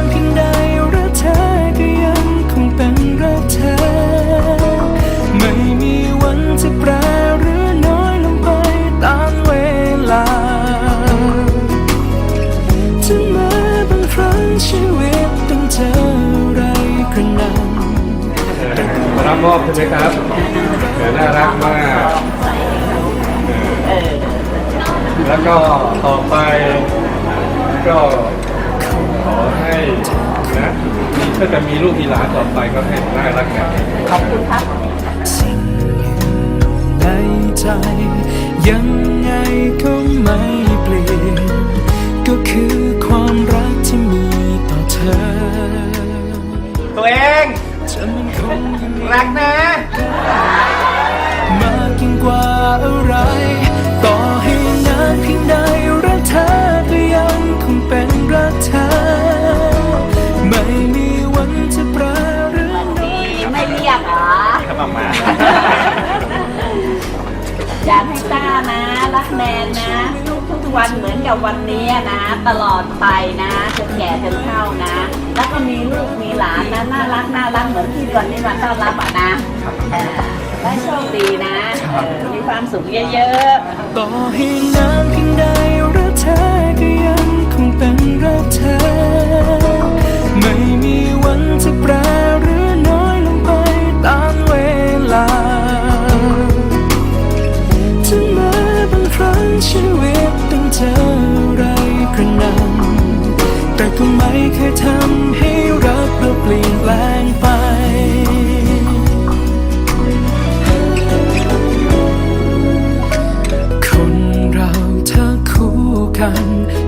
น รับมอบใช่ไหมครับเออน่ารักมาก แล้วก็ต่อไปก็ขอให้นะถ้าจะมีลูกมีหลานต่อไปก็ให้น่ารักแบบนี้ขอบคุณครับในใจยังไงก็ไม่ อยากให้ต้านะ รักแมนนะทุกทุกๆวันเหมือนกับวันนี้นะ ตลอดไปนะจนแก่จนเฒ่านะ แล้วก็มีลูกมีหลานนะน่ารักน่ารักเหมือนที่วันนี้มาต้อนรับอะนะเออและโชคดีนะเออมีความสุขเยอะๆ ต่อให้นานเพียงใด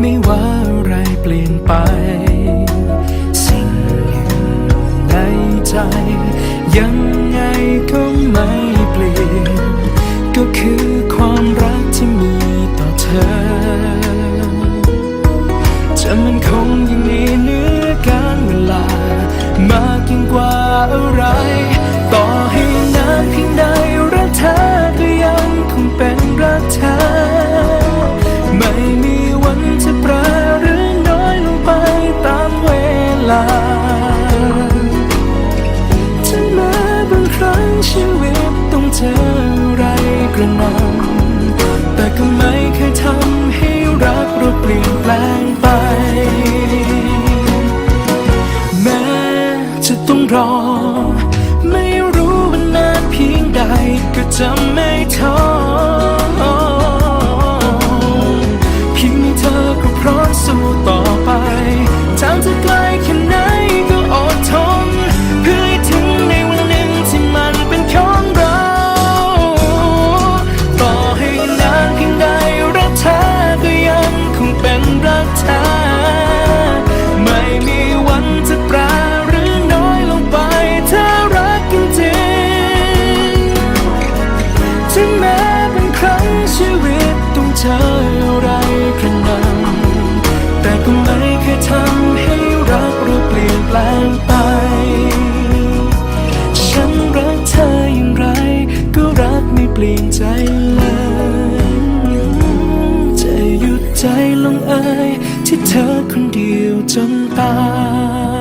ไม่ว่าอะไรเปลี่ยนไป สิ่งหนึ่งในใจ ยังไงก็ไม่ ระนองแต่ก็ไม่เคยทำให้รักเราเปลี่ยนแปลงไป แม้จะต้องรอ ไม่รู้ว่านานเพียงใดก็จะไม่ท้อ ถึงแม้บางครั้งชีวิตต้องเจออะไรกระน่ำแต่ก็ไม่เคยทำให้รักเราเปลี่ยนแปลงไป ฉันรักเธออย่างไร ก็รักไม่เปลี่ยนใจเลยจะหยุดใจลงเอยที่เธอคนเดียวจนตาย